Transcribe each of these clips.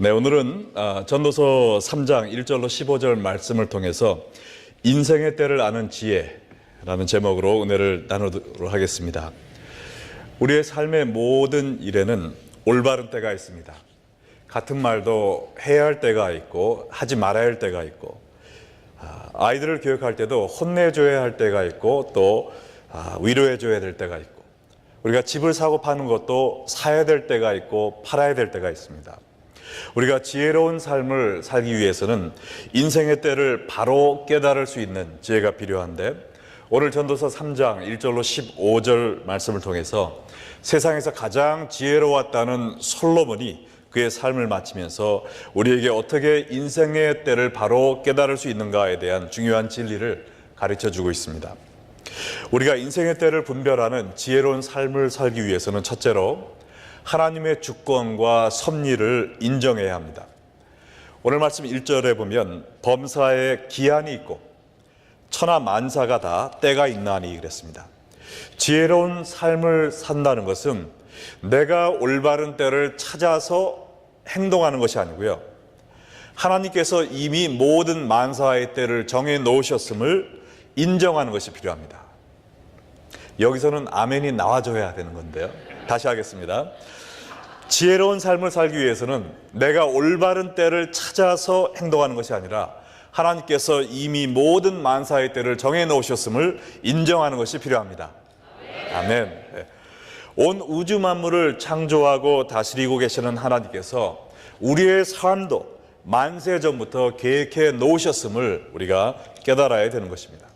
네, 오늘은 아, 전도서 3장 1절로 15절 말씀을 통해서 인생의 때를 아는 지혜라는 제목으로 은혜를 나누도록 하겠습니다. 우리의 삶의 모든 일에는 올바른 때가 있습니다. 같은 말도 해야 할 때가 있고 하지 말아야 할 때가 있고 아, 아이들을 교육할 때도 혼내줘야 할 때가 있고 또 아, 위로해줘야 될 때가 있고 우리가 집을 사고 파는 것도 사야 될 때가 있고 팔아야 될 때가 있습니다. 우리가 지혜로운 삶을 살기 위해서는 인생의 때를 바로 깨달을 수 있는 지혜가 필요한데 오늘 전도서 3장 1절로 15절 말씀을 통해서 세상에서 가장 지혜로웠다는 솔로몬이 그의 삶을 마치면서 우리에게 어떻게 인생의 때를 바로 깨달을 수 있는가에 대한 중요한 진리를 가르쳐 주고 있습니다. 우리가 인생의 때를 분별하는 지혜로운 삶을 살기 위해서는 첫째로 하나님의 주권과 섭리를 인정해야 합니다. 오늘 말씀 1절에 보면 범사에 기한이 있고 천하 만사가 다 때가 있나니 그랬습니다. 지혜로운 삶을 산다는 것은 내가 올바른 때를 찾아서 행동하는 것이 아니고요. 하나님께서 이미 모든 만사의 때를 정해 놓으셨음을 인정하는 것이 필요합니다. 여기서는 아멘이 나와줘야 되는 건데요. 다시 하겠습니다. 지혜로운 삶을 살기 위해서는 내가 올바른 때를 찾아서 행동하는 것이 아니라 하나님께서 이미 모든 만사의 때를 정해 놓으셨음을 인정하는 것이 필요합니다. 아멘. 네. 온 우주 만물을 창조하고 다스리고 계시는 하나님께서 우리의 삶도 만세 전부터 계획해 놓으셨음을 우리가 깨달아야 되는 것입니다.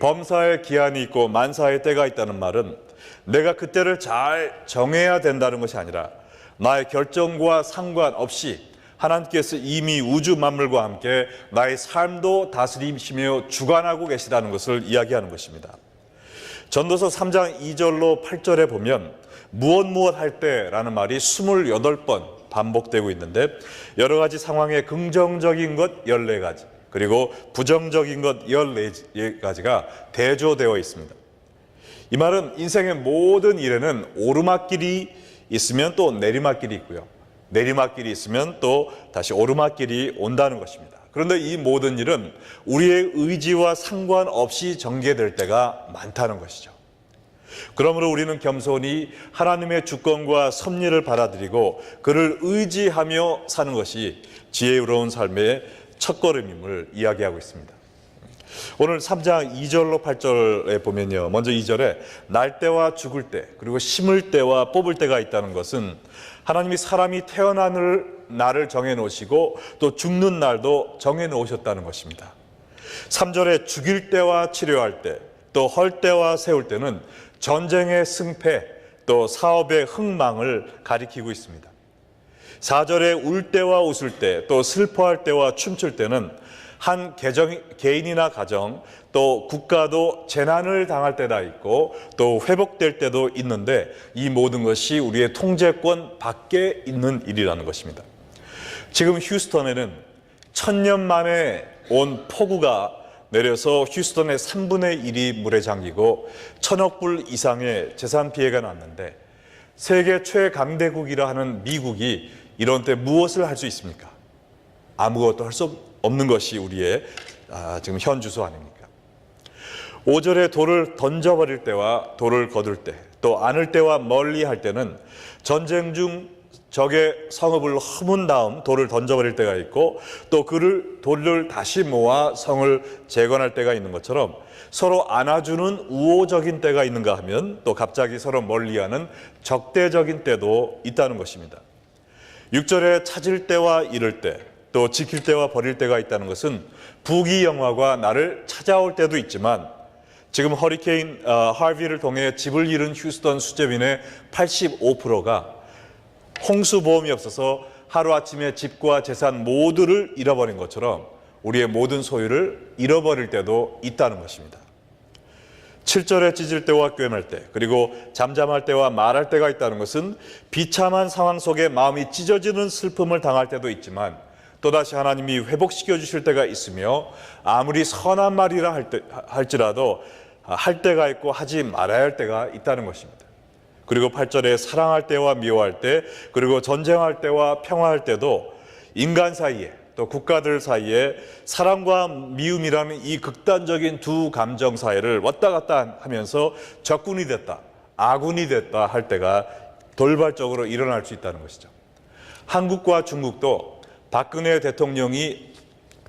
범사의 기한이 있고 만사의 때가 있다는 말은 내가 그때를 잘 정해야 된다는 것이 아니라 나의 결정과 상관없이 하나님께서 이미 우주 만물과 함께 나의 삶도 다스리시며 주관하고 계시다는 것을 이야기하는 것입니다. 전도서 3장 2절로 8절에 보면 무엇 무엇 할 때라는 말이 28번 반복되고 있는데 여러 가지 상황에 긍정적인 것 14가지 그리고 부정적인 것 14가지가 대조되어 있습니다. 이 말은 인생의 모든 일에는 오르막길이 있으면 또 내리막길이 있고요. 내리막길이 있으면 또 다시 오르막길이 온다는 것입니다. 그런데 이 모든 일은 우리의 의지와 상관없이 전개될 때가 많다는 것이죠. 그러므로 우리는 겸손히 하나님의 주권과 섭리를 받아들이고 그를 의지하며 사는 것이 지혜로운 삶의 첫걸음임을 이야기하고 있습니다. 오늘 3장 2절로 8절에 보면요. 먼저 2절에 날 때와 죽을 때, 그리고 심을 때와 뽑을 때가 있다는 것은 하나님이 사람이 태어나는 날을 정해 놓으시고 또 죽는 날도 정해 놓으셨다는 것입니다. 3절에 죽일 때와 치료할 때, 또 헐 때와 세울 때는 전쟁의 승패, 또 사업의 흥망을 가리키고 있습니다. 4절에 울 때와 웃을 때, 또 슬퍼할 때와 춤출 때는 한 개정, 개인이나 가정 또 국가도 재난을 당할 때다 있고 또 회복될 때도 있는데 이 모든 것이 우리의 통제권 밖에 있는 일이라는 것입니다. 지금 휴스턴에는 천년 만에 온 폭우가 내려서 휴스턴의 3분의 1이 물에 잠기고 천억 불 이상의 재산 피해가 났는데 세계 최강대국이라 하는 미국이 이런 때 무엇을 할 수 있습니까? 아무것도 할 수 없는 것이 우리의 아, 지금 현 주소 아닙니까? 5절에 돌을 던져버릴 때와 돌을 거둘 때, 또 안을 때와 멀리 할 때는 전쟁 중 적의 성읍을 허문 다음 돌을 던져버릴 때가 있고 또 그를 돌을 다시 모아 성을 재건할 때가 있는 것처럼 서로 안아주는 우호적인 때가 있는가 하면 또 갑자기 서로 멀리하는 적대적인 때도 있다는 것입니다. 6절에 찾을 때와 잃을 때, 또 지킬 때와 버릴 때가 있다는 것은 부귀 영화가 나를 찾아올 때도 있지만 지금 허리케인 어, 하비를 통해 집을 잃은 휴스턴 수재빈의 85%가 홍수 보험이 없어서 하루아침에 집과 재산 모두를 잃어버린 것처럼 우리의 모든 소유를 잃어버릴 때도 있다는 것입니다. 7절에 찢을 때와 꿰맬 때, 그리고 잠잠할 때와 말할 때가 있다는 것은 비참한 상황 속에 마음이 찢어지는 슬픔을 당할 때도 있지만 또다시 하나님이 회복시켜 주실 때가 있으며 아무리 선한 말이라 할 때, 할지라도 할 때가 있고 하지 말아야 할 때가 있다는 것입니다. 그리고 8절에 사랑할 때와 미워할 때 그리고 전쟁할 때와 평화할 때도 인간 사이에 또 국가들 사이에 사랑과 미움이라는 이 극단적인 두 감정 사이를 왔다 갔다 하면서 적군이 됐다, 아군이 됐다 할 때가 돌발적으로 일어날 수 있다는 것이죠. 한국과 중국도 박근혜 대통령이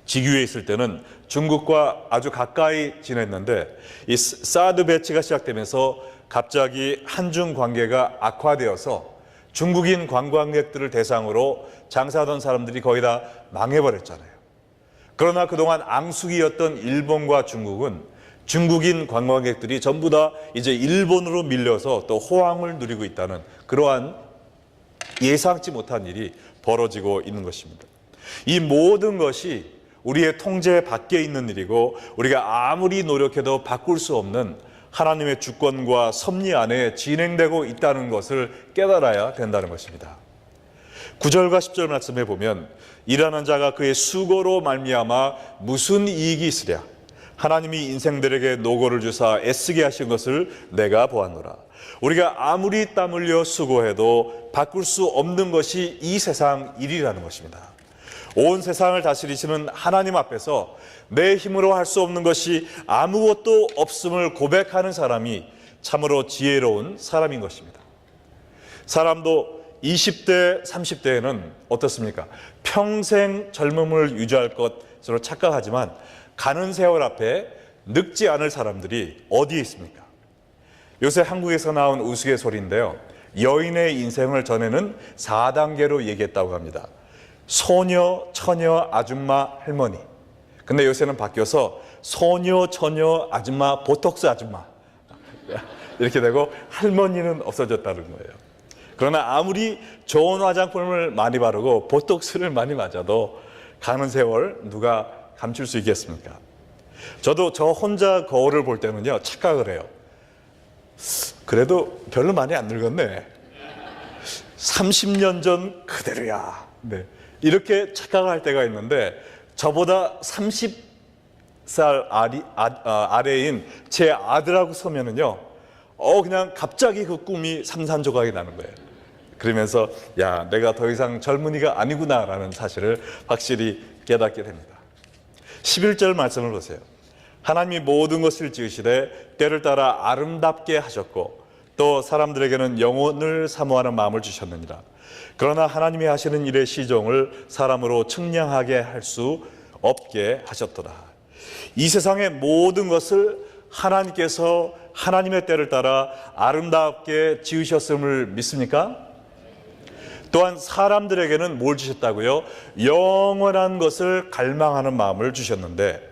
직위에 있을 때는 중국과 아주 가까이 지냈는데 이 사드 배치가 시작되면서 갑자기 한중 관계가 악화되어서 중국인 관광객들을 대상으로 장사하던 사람들이 거의 다 망해버렸잖아요. 그러나 그동안 앙숙이었던 일본과 중국은 중국인 관광객들이 전부 다 이제 일본으로 밀려서 또 호황을 누리고 있다는 그러한 예상치 못한 일이 벌어지고 있는 것입니다. 이 모든 것이 우리의 통제 밖에 있는 일이고 우리가 아무리 노력해도 바꿀 수 없는 하나님의 주권과 섭리 안에 진행되고 있다는 것을 깨달아야 된다는 것입니다. 9절과 10절 말씀에 보면 일하는 자가 그의 수고로 말미암아 무슨 이익이 있으랴 하나님이 인생들에게 노고를 주사 애쓰게 하신 것을 내가 보았노라. 우리가 아무리 땀 흘려 수고해도 바꿀 수 없는 것이 이 세상 일이라는 것입니다. 온 세상을 다스리시는 하나님 앞에서 내 힘으로 할 수 없는 것이 아무것도 없음을 고백하는 사람이 참으로 지혜로운 사람인 것입니다. 사람도 20대, 30대에는 어떻습니까? 평생 젊음을 유지할 것으로 착각하지만 가는 세월 앞에 늙지 않을 사람들이 어디에 있습니까? 요새 한국에서 나온 우스갯소리인데요. 여인의 인생을 전에는 4단계로 얘기했다고 합니다. 소녀, 처녀, 아줌마, 할머니. 근데 요새는 바뀌어서 소녀, 처녀, 아줌마, 보톡스 아줌마. 이렇게 되고 할머니는 없어졌다는 거예요. 그러나 아무리 좋은 화장품을 많이 바르고 보톡스를 많이 맞아도 가는 세월 누가 감출 수 있겠습니까? 저도 저 혼자 거울을 볼 때는요 착각을 해요. 그래도 별로 많이 안 늙었네. 30년 전 그대로야. 네. 이렇게 착각할 때가 있는데 저보다 30살 아리, 아, 아래인 제 아들하고 서면은요, 어, 그냥 갑자기 그 꿈이 상산조각이 나는 거예요. 그러면서, 야, 내가 더 이상 젊은이가 아니구나라는 사실을 확실히 깨닫게 됩니다. 11절 말씀을 보세요. 하나님이 모든 것을 지으시되 때를 따라 아름답게 하셨고 또 사람들에게는 영혼을 사모하는 마음을 주셨느니라. 그러나 하나님이 하시는 일의 시종을 사람으로 측량하게 할 수 없게 하셨도다. 이 세상의 모든 것을 하나님께서 하나님의 때를 따라 아름답게 지으셨음을 믿습니까? 또한 사람들에게는 뭘 주셨다고요? 영원한 것을 갈망하는 마음을 주셨는데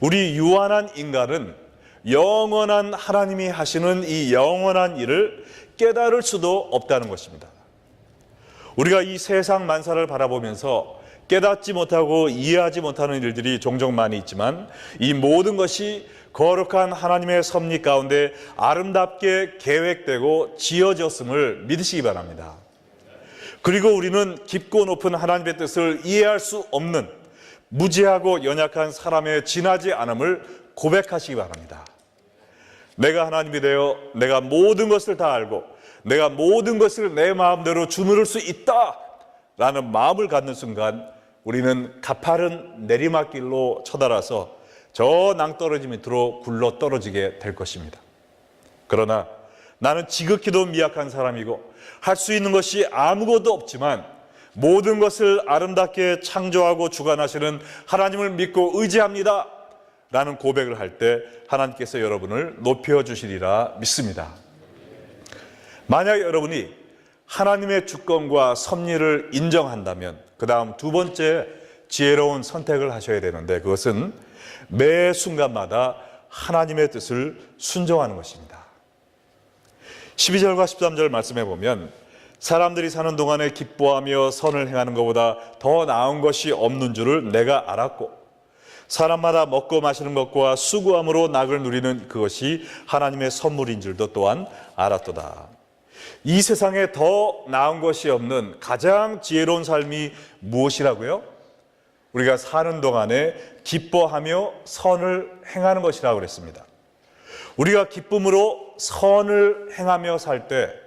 우리 유한한 인간은 영원한 하나님이 하시는 이 영원한 일을 깨달을 수도 없다는 것입니다. 우리가 이 세상 만사를 바라보면서 깨닫지 못하고 이해하지 못하는 일들이 종종 많이 있지만 이 모든 것이 거룩한 하나님의 섭리 가운데 아름답게 계획되고 지어졌음을 믿으시기 바랍니다. 그리고 우리는 깊고 높은 하나님의 뜻을 이해할 수 없는 무지하고 연약한 사람의 지나지 않음을 고백하시기 바랍니다. 내가 하나님이 되어 내가 모든 것을 다 알고 내가 모든 것을 내 마음대로 주무를 수 있다 라는 마음을 갖는 순간 우리는 가파른 내리막길로 쳐달아서 저 낭떠러지 밑으로 굴러 떨어지게 될 것입니다. 그러나 나는 지극히도 미약한 사람이고 할 수 있는 것이 아무것도 없지만 모든 것을 아름답게 창조하고 주관하시는 하나님을 믿고 의지합니다. 라는 고백을 할 때 하나님께서 여러분을 높여 주시리라 믿습니다. 만약 여러분이 하나님의 주권과 섭리를 인정한다면 그 다음 두 번째 지혜로운 선택을 하셔야 되는데 그것은 매 순간마다 하나님의 뜻을 순종하는 것입니다. 12절과 13절 말씀해 보면 사람들이 사는 동안에 기뻐하며 선을 행하는 것보다 더 나은 것이 없는 줄을 내가 알았고 사람마다 먹고 마시는 것과 수고함으로 낙을 누리는 그것이 하나님의 선물인 줄도 또한 알았도다. 이 세상에 더 나은 것이 없는 가장 지혜로운 삶이 무엇이라고요? 우리가 사는 동안에 기뻐하며 선을 행하는 것이라고 그랬습니다. 우리가 기쁨으로 선을 행하며 살 때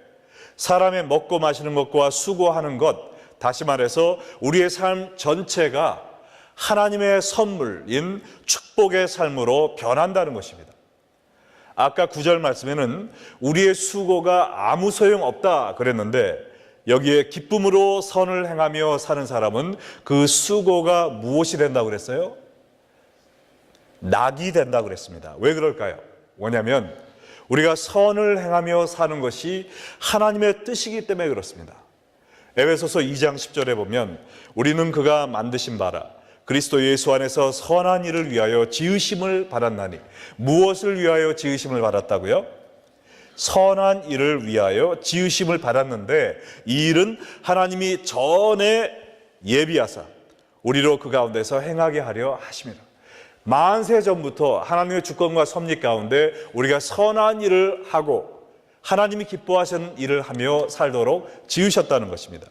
사람의 먹고 마시는 것과 수고하는 것, 다시 말해서 우리의 삶 전체가 하나님의 선물인 축복의 삶으로 변한다는 것입니다. 아까 구절 말씀에는 우리의 수고가 아무 소용 없다 그랬는데 여기에 기쁨으로 선을 행하며 사는 사람은 그 수고가 무엇이 된다고 그랬어요? 낙이 된다고 그랬습니다. 왜 그럴까요? 뭐냐면 우리가 선을 행하며 사는 것이 하나님의 뜻이기 때문에 그렇습니다. 에베소서 2장 10절에 보면 우리는 그가 만드신 바라 그리스도 예수 안에서 선한 일을 위하여 지으심을 받았나니 무엇을 위하여 지으심을 받았다고요? 선한 일을 위하여 지으심을 받았는데 이 일은 하나님이 전에 예비하사 우리로 그 가운데서 행하게 하려 하심이라. 만세 전부터 하나님의 주권과 섭리 가운데 우리가 선한 일을 하고 하나님이 기뻐하시는 일을 하며 살도록 지으셨다는 것입니다.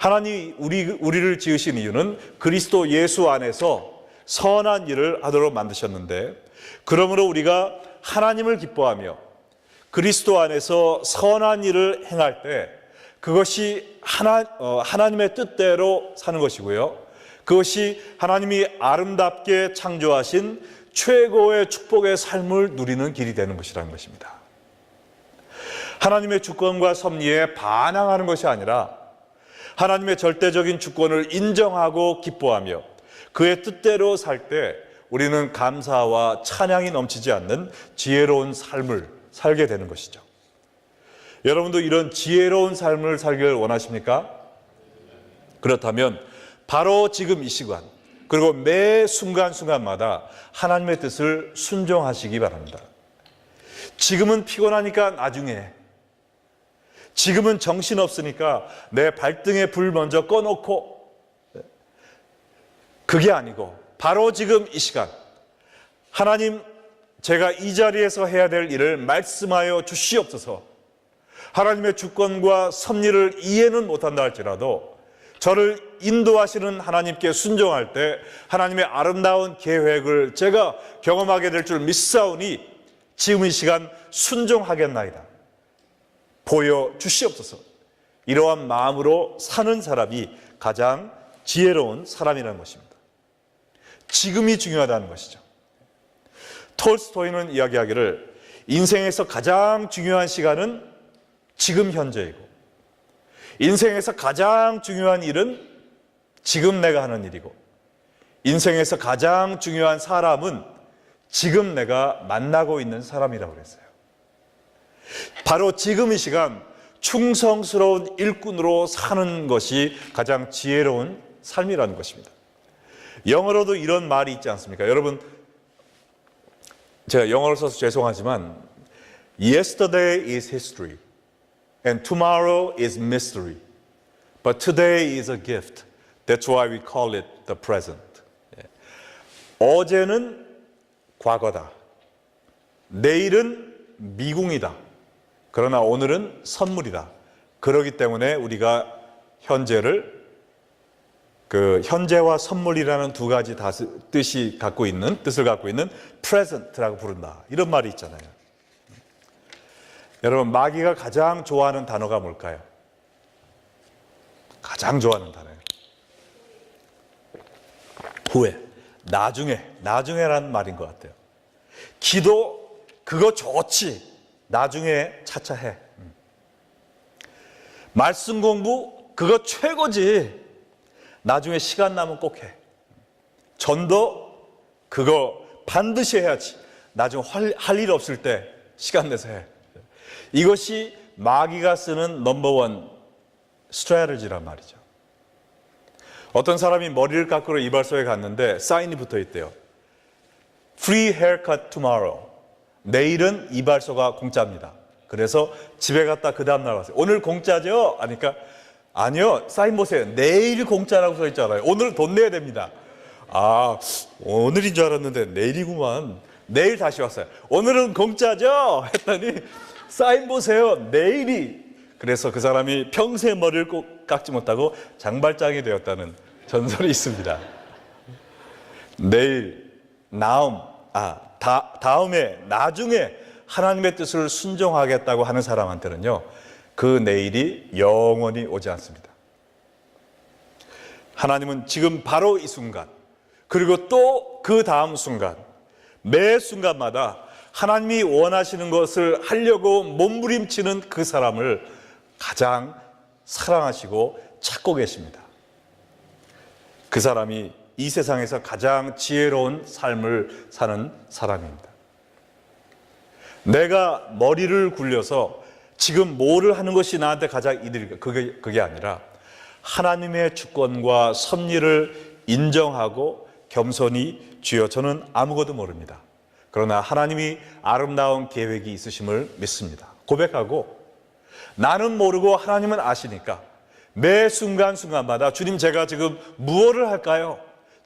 하나님이 우리, 우리를 지으신 이유는 그리스도 예수 안에서 선한 일을 하도록 만드셨는데, 그러므로 우리가 하나님을 기뻐하며 그리스도 안에서 선한 일을 행할 때 그것이 하나, 어, 하나님의 뜻대로 사는 것이고요. 그것이 하나님이 아름답게 창조하신 최고의 축복의 삶을 누리는 길이 되는 것이라는 것입니다. 하나님의 주권과 섭리에 반항하는 것이 아니라 하나님의 절대적인 주권을 인정하고 기뻐하며 그의 뜻대로 살 때 우리는 감사와 찬양이 넘치지 않는 지혜로운 삶을 살게 되는 것이죠. 여러분도 이런 지혜로운 삶을 살기를 원하십니까? 그렇다면 바로 지금 이 시간 그리고 매 순간순간마다 하나님의 뜻을 순종하시기 바랍니다. 지금은 피곤하니까 나중에 지금은 정신 없으니까 내 발등에 불 먼저 꺼놓고 그게 아니고 바로 지금 이 시간 하나님 제가 이 자리에서 해야 될 일을 말씀하여 주시옵소서 하나님의 주권과 섭리를 이해는 못한다 할지라도 저를 인도하시는 하나님께 순종할 때 하나님의 아름다운 계획을 제가 경험하게 될 줄 믿사오니 지금 이 시간 순종하겠나이다. 보여 주시옵소서. 이러한 마음으로 사는 사람이 가장 지혜로운 사람이라는 것입니다. 지금이 중요하다는 것이죠. 톨스토이는 이야기하기를 인생에서 가장 중요한 시간은 지금 현재이고 인생에서 가장 중요한 일은 지금 내가 하는 일이고 인생에서 가장 중요한 사람은 지금 내가 만나고 있는 사람이라고 그랬어요. 바로 지금 이 시간 충성스러운 일꾼으로 사는 것이 가장 지혜로운 삶이라는 것입니다. 영어로도 이런 말이 있지 않습니까? 여러분, 제가 영어를 써서 죄송하지만, Yesterday is history, and tomorrow is mystery, but today is a gift. That's why we call it the present. 예. 어제는 과거다. 내일은 미궁이다. 그러나 오늘은 선물이다. 그러기 때문에 우리가 현재를 그 현재와 선물이라는 두 가지 뜻이 갖고 있는 뜻을 갖고 있는 present라고 부른다. 이런 말이 있잖아요. 여러분 마귀가 가장 좋아하는 단어가 뭘까요? 가장 좋아하는 단어예요. 후회, 나중에, 나중에라는 말인 것 같아요. 기도 그거 좋지. 나중에 차차 해. 말씀 공부 그거 최고지. 나중에 시간 나면 꼭 해. 전도 그거 반드시 해야지. 나중 할일 없을 때 시간 내서 해. 이것이 마귀가 쓰는 넘버원 스트레지란 말이죠. 어떤 사람이 머리를 깎으러 이발소에 갔는데 사인이 붙어 있대요. Free haircut tomorrow. 내일은 이발소가 공짜입니다. 그래서 집에 갔다 그 다음날 왔어요. 오늘 공짜죠? 하니까 아니요. 사인 보세요. 내일 공짜라고 써 있잖아요. 오늘 돈 내야 됩니다. 아, 오늘인 줄 알았는데 내일이구만. 내일 다시 왔어요. 오늘은 공짜죠? 했더니 사인 보세요. 내일이. 그래서 그 사람이 평생 머리를 꼭 깎지 못하고 장발장이 되었다는 전설이 있습니다. 내일, 나움, 아, 다, 다음에, 나중에 하나님의 뜻을 순종하겠다고 하는 사람한테는요, 그 내일이 영원히 오지 않습니다. 하나님은 지금 바로 이 순간, 그리고 또 그 다음 순간, 매 순간마다 하나님이 원하시는 것을 하려고 몸부림치는 그 사람을 가장 사랑하시고 찾고 계십니다. 그 사람이 이 세상에서 가장 지혜로운 삶을 사는 사람입니다. 내가 머리를 굴려서 지금 뭐를 하는 것이 나한테 가장 이득일까? 그게, 그게 아니라 하나님의 주권과 섭리를 인정하고 겸손히 주여 저는 아무것도 모릅니다. 그러나 하나님이 아름다운 계획이 있으심을 믿습니다. 고백하고 나는 모르고 하나님은 아시니까 매 순간순간마다 주님 제가 지금 무엇을 할까요?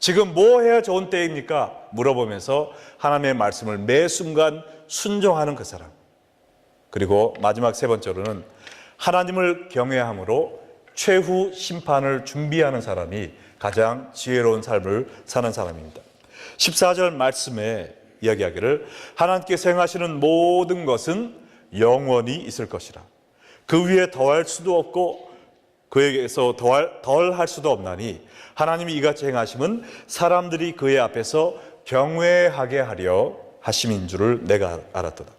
지금 뭐 해야 좋은 때입니까? 물어보면서 하나님의 말씀을 매 순간 순종하는 그 사람. 그리고 마지막 세 번째로는 하나님을 경외함으로 최후 심판을 준비하는 사람이 가장 지혜로운 삶을 사는 사람입니다. 14절 말씀에 이야기하기를 하나님께서 행하시는 모든 것은 영원히 있을 것이라. 그 위에 더할 수도 없고 그에게서 더할, 덜할 수도 없나니 하나님이 이같이 행하심은 사람들이 그의 앞에서 경외하게 하려 하심인 줄을 내가 알았도다.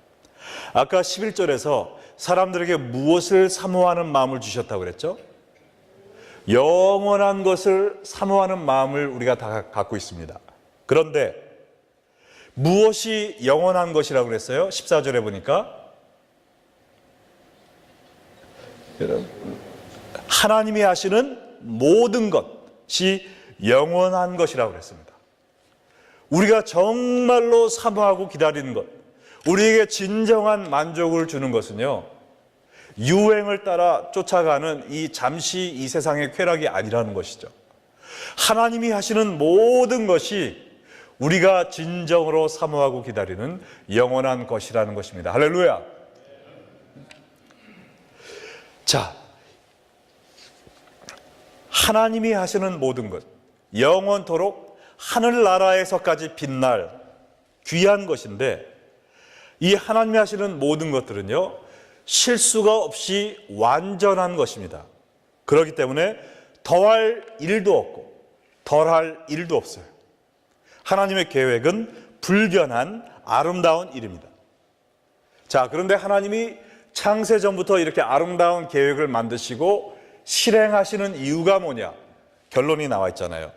아까 11절에서 사람들에게 무엇을 사모하는 마음을 주셨다고 그랬죠? 영원한 것을 사모하는 마음을 우리가 다 갖고 있습니다. 그런데 무엇이 영원한 것이라고 그랬어요? 14절에 보니까 하나님이 하시는 모든 것이 영원한 것이라고 그랬습니다. 우리가 정말로 사모하고 기다리는 것, 우리에게 진정한 만족을 주는 것은요, 유행을 따라 쫓아가는 이 잠시 이 세상의 쾌락이 아니라는 것이죠. 하나님이 하시는 모든 것이 우리가 진정으로 사모하고 기다리는 영원한 것이라는 것입니다. 할렐루야. 자, 하나님이 하시는 모든 것, 영원토록 하늘나라에서까지 빛날 귀한 것인데, 이 하나님이 하시는 모든 것들은요, 실수가 없이 완전한 것입니다. 그렇기 때문에 더할 일도 없고, 덜할 일도 없어요. 하나님의 계획은 불변한 아름다운 일입니다. 자, 그런데 하나님이 창세 전부터 이렇게 아름다운 계획을 만드시고 실행하시는 이유가 뭐냐? 결론이 나와 있잖아요.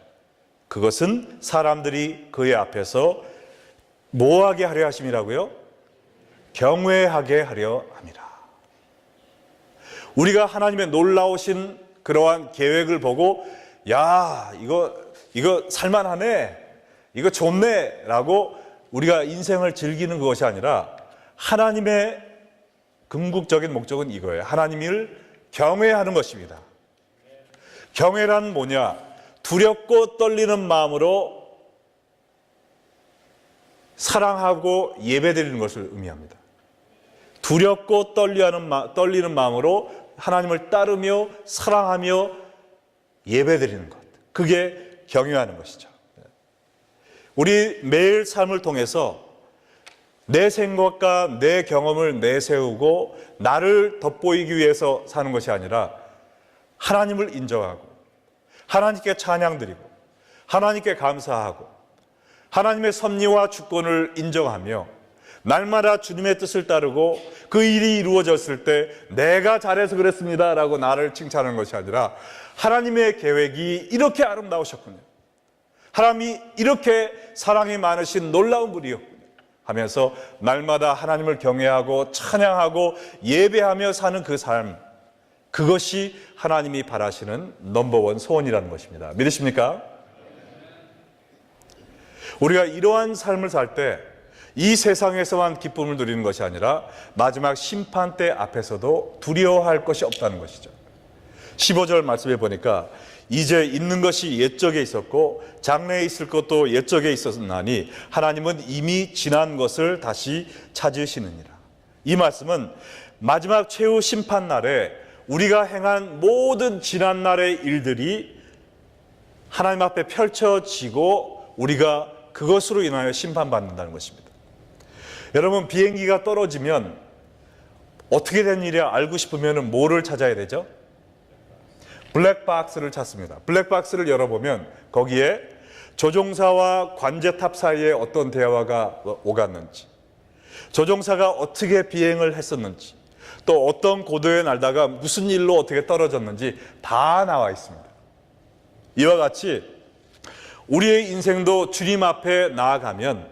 그것은 사람들이 그의 앞에서 뭐하게 하려 하심이라고요? 경외하게 하려 함이라. 우리가 하나님의 놀라우신 그러한 계획을 보고 야, 이거 이거 살만하네. 이거 좋네라고 우리가 인생을 즐기는 것이 아니라 하나님의 궁극적인 목적은 이거예요. 하나님을 경외하는 것입니다. 경외란 뭐냐? 두렵고 떨리는 마음으로 사랑하고 예배드리는 것을 의미합니다. 두렵고 떨리는 마음으로 하나님을 따르며 사랑하며 예배드리는 것. 그게 경외하는 것이죠. 우리 매일 삶을 통해서 내 생각과 내 경험을 내세우고 나를 돋보이기 위해서 사는 것이 아니라 하나님을 인정하고 하나님께 찬양드리고 하나님께 감사하고 하나님의 섭리와 주권을 인정하며 날마다 주님의 뜻을 따르고 그 일이 이루어졌을 때 내가 잘해서 그랬습니다 라고 나를 칭찬하는 것이 아니라 하나님의 계획이 이렇게 아름다우셨군요. 하나님이 이렇게 사랑이 많으신 놀라운 분이었군요. 하면서 날마다 하나님을 경외하고 찬양하고 예배하며 사는 그 삶, 그것이 하나님이 바라시는 넘버원 소원이라는 것입니다. 믿으십니까? 우리가 이러한 삶을 살 때 이 세상에서만 기쁨을 누리는 것이 아니라 마지막 심판 때 앞에서도 두려워할 것이 없다는 것이죠. 15절 말씀에 보니까 이제 있는 것이 옛적에 있었고 장래에 있을 것도 옛적에 있었나니 하나님은 이미 지난 것을 다시 찾으시느니라. 이 말씀은 마지막 최후 심판 날에 우리가 행한 모든 지난 날의 일들이 하나님 앞에 펼쳐지고 우리가 그것으로 인하여 심판받는다는 것입니다. 여러분 비행기가 떨어지면 어떻게 된 일이야 알고 싶으면 뭐를 찾아야 되죠? 블랙박스를 찾습니다. 블랙박스를 열어보면 거기에 조종사와 관제탑 사이에 어떤 대화가 오갔는지, 조종사가 어떻게 비행을 했었는지, 또 어떤 고도에 날다가 무슨 일로 어떻게 떨어졌는지 다 나와 있습니다. 이와 같이 우리의 인생도 주님 앞에 나아가면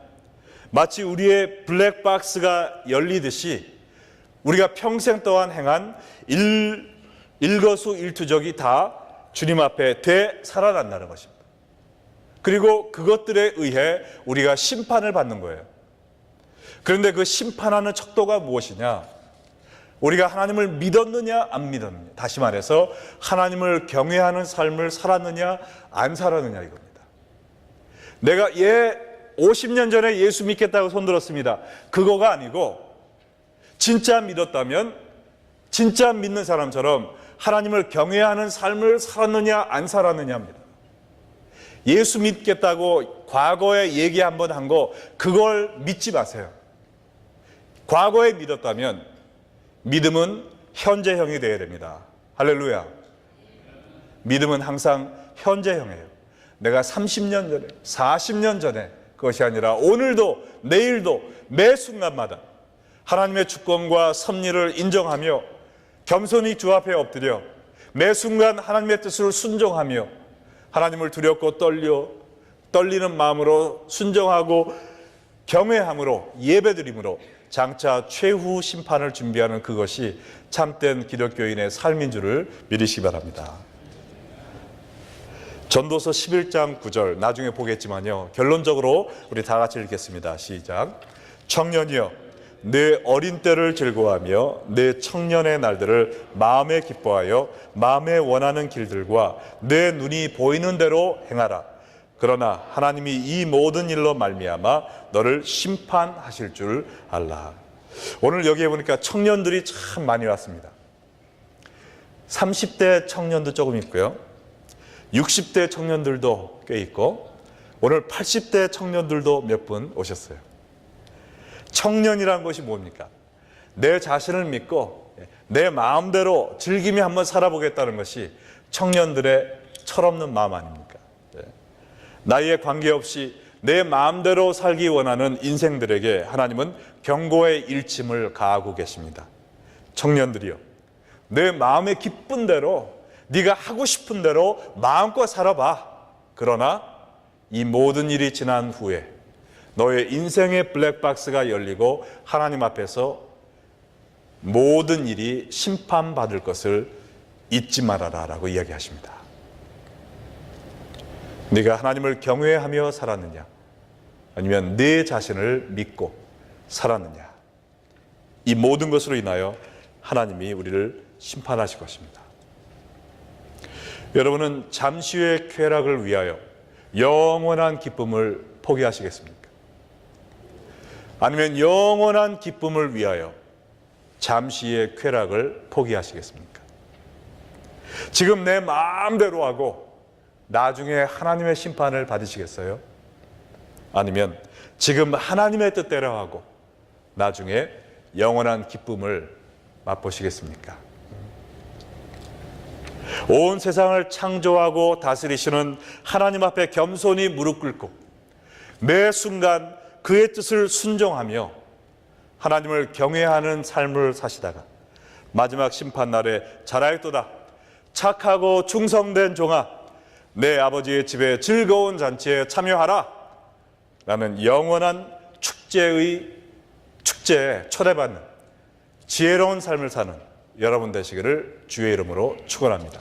마치 우리의 블랙박스가 열리듯이 우리가 평생 동안 행한 일, 일거수 일투족이 다 주님 앞에 되살아난다는 것입니다. 그리고 그것들에 의해 우리가 심판을 받는 거예요. 그런데 그 심판하는 척도가 무엇이냐? 우리가 하나님을 믿었느냐, 안 믿었느냐. 다시 말해서 하나님을 경외하는 삶을 살았느냐, 안 살았느냐 이겁니다. 내가 예, 50년 전에 예수 믿겠다고 손들었습니다. 그거가 아니고 진짜 믿었다면 진짜 믿는 사람처럼 하나님을 경외하는 삶을 살았느냐 안 살았느냐입니다. 예수 믿겠다고 과거에 얘기 한 번 한 거 그걸 믿지 마세요. 과거에 믿었다면 믿음은 현재형이 되어야 됩니다. 할렐루야. 믿음은 항상 현재형이에요. 내가 30년 전에, 40년 전에 그것이 아니라 오늘도 내일도 매 순간마다 하나님의 주권과 섭리를 인정하며 겸손히 주 앞에 엎드려 매 순간 하나님의 뜻을 순종하며 하나님을 두렵고 떨려 떨리는 마음으로 순종하고 경외함으로 예배드림으로 장차 최후 심판을 준비하는 그것이 참된 기독교인의 삶인 줄을 믿으시기 바랍니다. 전도서 11장 9절 나중에 보겠지만요. 결론적으로 우리 다 같이 읽겠습니다. 시작. 청년이여 내 어린 때를 즐거워하며 내 청년의 날들을 마음에 기뻐하여 마음에 원하는 길들과 내 눈이 보이는 대로 행하라. 그러나 하나님이 이 모든 일로 말미암아 너를 심판하실 줄 알라. 오늘 여기에 보니까 청년들이 참 많이 왔습니다. 30대 청년도 조금 있고요. 60대 청년들도 꽤 있고 오늘 80대 청년들도 몇 분 오셨어요. 청년이란 것이 뭡니까? 내 자신을 믿고 내 마음대로 즐기며 한번 살아보겠다는 것이 청년들의 철없는 마음 아닙니까? 네. 나이에 관계없이 내 마음대로 살기 원하는 인생들에게 하나님은 경고의 일침을 가하고 계십니다. 청년들이요. 내 마음의 기쁜 대로 네가 하고 싶은 대로 마음껏 살아봐. 그러나 이 모든 일이 지난 후에 너의 인생의 블랙박스가 열리고 하나님 앞에서 모든 일이 심판받을 것을 잊지 말아라 라고 이야기하십니다. 네가 하나님을 경외하며 살았느냐 아니면 네 자신을 믿고 살았느냐 이 모든 것으로 인하여 하나님이 우리를 심판하실 것입니다. 여러분은 잠시의 쾌락을 위하여 영원한 기쁨을 포기하시겠습니까? 아니면 영원한 기쁨을 위하여 잠시의 쾌락을 포기하시겠습니까? 지금 내 마음대로 하고 나중에 하나님의 심판을 받으시겠어요? 아니면 지금 하나님의 뜻대로 하고 나중에 영원한 기쁨을 맛보시겠습니까? 온 세상을 창조하고 다스리시는 하나님 앞에 겸손히 무릎 꿇고 매 순간 그의 뜻을 순종하며 하나님을 경외하는 삶을 사시다가 마지막 심판 날에 잘하였도다 착하고 충성된 종아 내 아버지의 집에 즐거운 잔치에 참여하라 라는 영원한 축제의 축제에 초대받는 지혜로운 삶을 사는 여러분 되시기를 주의 이름으로 축원합니다.